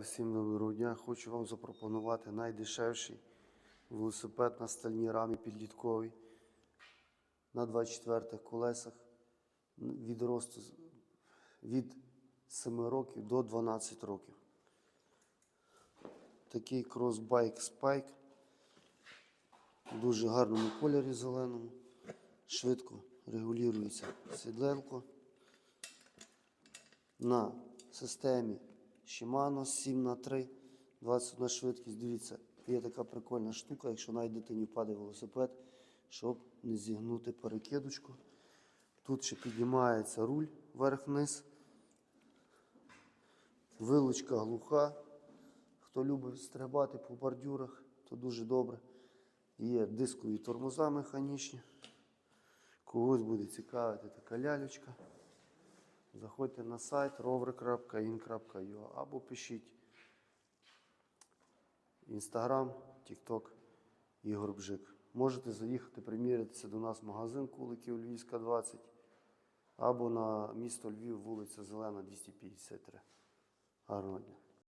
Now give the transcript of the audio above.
Всім доброго дня. Хочу вам запропонувати найдешевший велосипед на стальній рамі підлітковий на 24 колесах від росту від 7 років до 12 років. Такий кросбайк Spike в дуже гарному кольорі зеленому. Швидко регулюється сідлелко на системі Shimano 7 х 3 21 швидкість. Дивіться, є така прикольна штука, якщо навіть дитині впаде велосипед, щоб не зігнути перекидочку. Тут ще піднімається руль вверх-вниз. Вилучка глуха. Хто любить стрибати по бордюрах, то дуже добре. Є дискові тормоза механічні. Когось буде цікавити така лялечка. Заходьте на сайт rover.in.ua або пишіть Інстаграм, Тікток, Ігор Бжик. Можете заїхати примірятися до нас в магазин Куликів Львівська 20 або на місто Львів, вулиця Зелена, 253. Гарного дня.